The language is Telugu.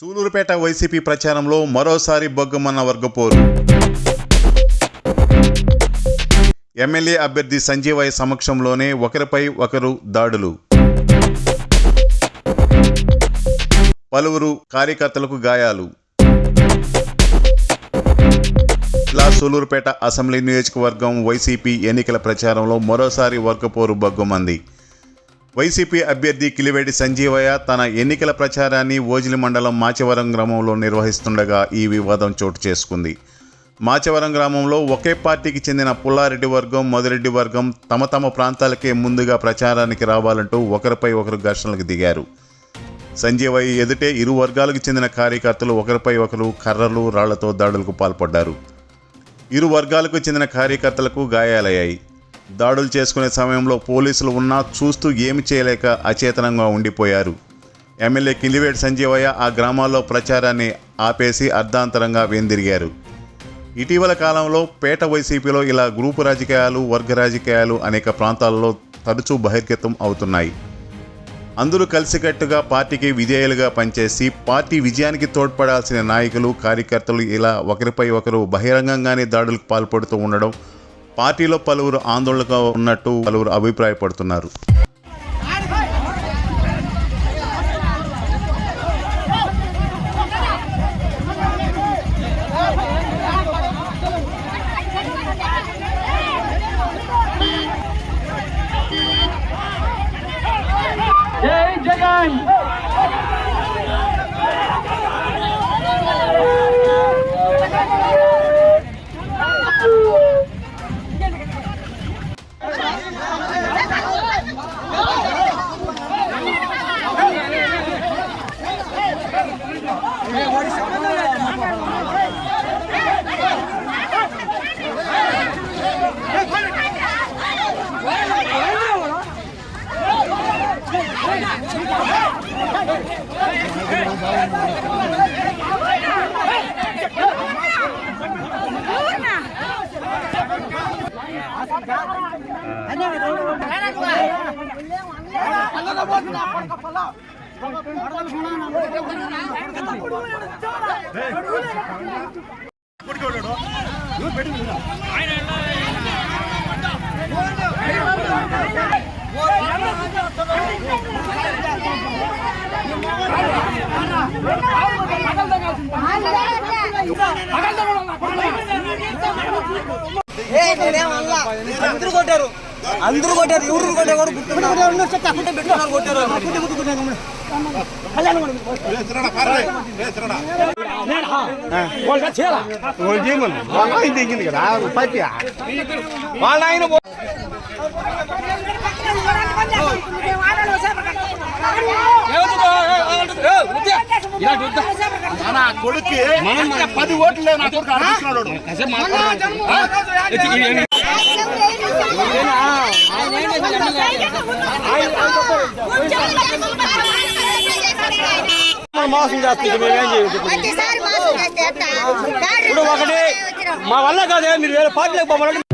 సూలూరుపేట వైసీపీ ప్రచారంలో మరోసారి బొగ్గమన్న వర్గపోరు. ఎమ్మెల్యే అభ్యర్థి సంజీవయ్య సమక్షంలోనే ఒకరిపై ఒకరు దాడులు. పలువురు కార్యకర్తలకు గాయాలు. ఇలా సూలూరుపేట అసెంబ్లీ నియోజకవర్గం వైసీపీ ఎన్నికల ప్రచారంలో మరోసారి వర్గపోరు బగ్గుమంది. వైసీపీ అభ్యర్థి కిలివేడి సంజీవయ్య తన ఎన్నికల ప్రచారాన్ని ఓజిలి మండలం మాచవరం గ్రామంలో నిర్వహిస్తుండగా ఈ వివాదం చోటు చేసుకుంది. మాచవరం గ్రామంలో ఒకే పార్టీకి చెందిన పుల్లారెడ్డి వర్గం మొదరెడ్డి వర్గం తమ తమ ప్రాంతాలకే ముందుగా ప్రచారానికి రావాలంటూ ఒకరిపై ఒకరు ఘర్షణలకు దిగారు. సంజీవయ్య ఎదుటే ఇరు వర్గాలకు చెందిన కార్యకర్తలు ఒకరిపై ఒకరు కర్రలు రాళ్ళతో దాడులకు పాల్పడ్డారు. ఇరు వర్గాలకు చెందిన కార్యకర్తలకు గాయాలయ్యాయి. దాడులు చేసుకునే సమయంలో పోలీసులు ఉన్నా చూస్తూ ఏమి చేయలేక అచేతనంగా ఉండిపోయారు. ఎమ్మెల్యే కిందివేటి సంజీవయ్య ఆ గ్రామాల్లో ప్రచారాన్ని ఆపేసి అర్ధాంతరంగా వెందిరిగారు. ఇటీవల కాలంలో పేట వైసీపీలో ఇలా గ్రూపు రాజకీయాలు వర్గ రాజకీయాలు అనేక ప్రాంతాల్లో తరచూ బహిర్గతం అవుతున్నాయి. అందరూ కలిసికట్టుగా పార్టీకి విధేయులుగా పనిచేసి పార్టీ విజయానికి తోడ్పడాల్సిన నాయకులు కార్యకర్తలు ఇలా ఒకరిపై ఒకరు బహిరంగంగానే దాడులకు పాల్పడుతూ ఉండడం పార్టీలో పలువురు ఆందోళనగా ఉన్నట్టు పలువురు అభిప్రాయపడుతున్నారు. జై ಧನ್ಯವಾದ అందరూ కొట్టారు. అందరూ కొట్టారు ఎవరు కొట్టారు? గుర్తున్నారు పెట్టుకున్నారు కొట్టారు. వాళ్ళ ఆయన నా కొడుకు పది ఓట్లు నా కొడుకు అడుగుతున్నాడు మోసం చేస్తుంది మేమేం చేయదు ఇప్పుడు ఒకటి మా వల్ల కాదే మీరు వేరే పార్టీలకు పోవాలంటే